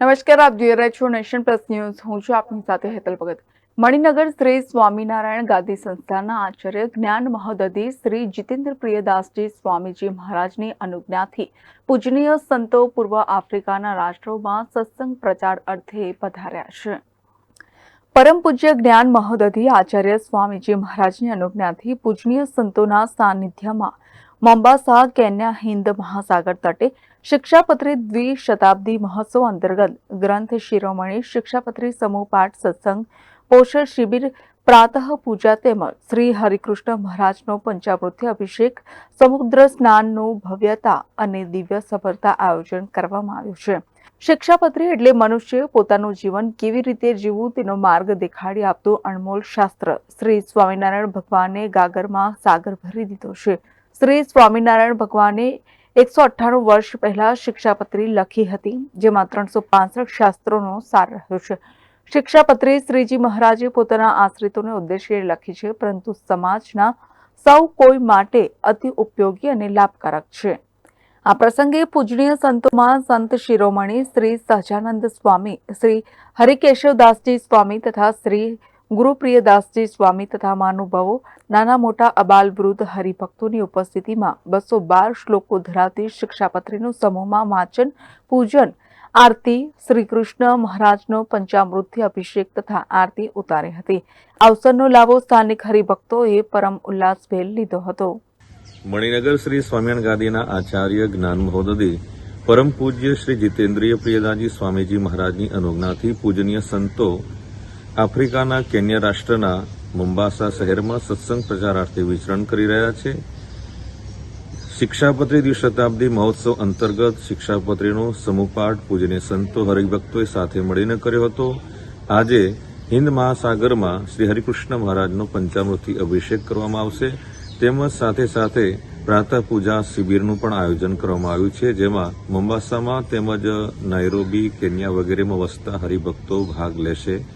નમસ્કાર, આપ જોઈ રહ્યા છો નેશન પ્લસ ન્યૂઝ. હું છું આપની સાથે હેતલ ભગત. મણિનગર શ્રી સ્વામિનારાયણ ગાદી સંસ્થાના આચાર્ય જ્ઞાન મહોદધી શ્રી જીતેન્દ્ર પ્રિયદાસજી સ્વામીજી મહારાજની અનુજ્ઞાથી પૂજનીય સંતો પૂર્વ આફ્રિકાના રાષ્ટ્રોમાં સત્સંગ પ્રચાર અર્થે પધાર્યા છે. પરમ પૂજ્ય જ્ઞાન મહોદધી આચાર્ય સ્વામીજી મહારાજની અનુજ્ઞાથી પૂજનીય સંતોના સાનિધ્યમાં મોમ્બાસા કેન્યા હિન્દ મહાસાગર તટે શિક્ષાપત્રી દ્વિશતાબ્દી મહોત્સવ અંતર્ગત ગ્રંથ શિરોમણી શિક્ષાપત્રી સમૂહ પાઠ સત્સંગ પોષણ શિબિર પ્રાતઃ પૂજા તેમજ શ્રી હરિકૃષ્ણ મહારાજનો પંચામૃત્ય અભિષેક સમુદ્ર સ્નાનનું ભવ્યતા અને દિવ્ય સફળતા આયોજન કરવામાં આવ્યું છે. શિક્ષાપત્રી એટલે મનુષ્ય પોતાનું જીવન કેવી રીતે જીવવું તેનો માર્ગ દેખાડી આપતું અણમોલ શાસ્ત્ર. શ્રી સ્વામિનારાયણ ભગવાને ગાગરમાં સાગર ભરી દીધો છે. શ્રી સ્વામિનારાયણ ભગવાને એકસો અઠ્ઠાણું વર્ષ પહેલા શિક્ષાપત્રી લખી હતી, જેમાં ત્રણસો પાંસઠ શાસ્ત્રોનો સાર રહ્યો છે. શિક્ષાપત્રી શ્રીજી મહારાજે પોતાના આશ્રિતોને ઉદ્દેશ્ય લખી છે, પરંતુ સમાજના સૌ કોઈ માટે અતિ ઉપયોગી અને લાભકારક છે. આ પ્રસંગે પૂજનીય સંતોમાં સંત શિરોમણી શ્રી સહજાનંદ સ્વામી, શ્રી હરિકેશવદાસજી સ્વામી તથા શ્રી ગુરુપ્રિયદાસજી સ્વામી તથા મહાનુભાવો, નાના મોટા અબાલ વૃદ્ધ હરિભક્તોની ઉપસ્થિતિમાં બસો બાર શ્લોકો ધરાવતી શિક્ષાપત્રીનું સમૂહમાં વાંચન, પૂજન, આરતી શ્રી કૃષ્ણ મહારાજનો પંચામૃતથી અભિષેક તથા આરતી ઉતારી હતી. અવસરનો લાભો સ્થાનિક હરિભક્તોએ પરમ ઉલ્લાસભેર લીધો હતો. મણિનગર શ્રી સ્વામિનારાયણ ગાદીના આચાર્ય જ્ઞાન મહોદધી પરમ પૂજ્ય શ્રી જીતેન્દ્રિય પ્રિયદાજી સ્વામીજી મહારાજની અનુજ્ઞાથી પૂજનીય સંતો આફ્રિકાના કેન્યા રાષ્ટ્રના મુંબાસા શહેરમાં સત્સંગ પ્રચારાર્થે વિચરણ કરી રહ્યા છે. શિક્ષાપત્રી દ્વિશતાબ્દી મહોત્સવ અંતર્ગત શિક્ષાપત્રીનો સમૂહપાઠ પૂજનીય સંતો હરિભક્તોએ સાથે મળીને કર્યો હતો. આજે હિન્દ મહાસાગરમાં શ્રી હરિકૃષ્ણ મહારાજનો પંચામૃતથી અભિષેક કરવામાં આવશે. તેમજ સાથે સાથે પ્રાતઃ પૂજા શિબિરનું પણ આયોજન કરવામાં આવ્યું છે. જેમાં મોમ્બાસામાં તેમજ નાયરોબી કેન્યા વગેરેમાં વસતા હરિભક્તો ભાગ લેશે.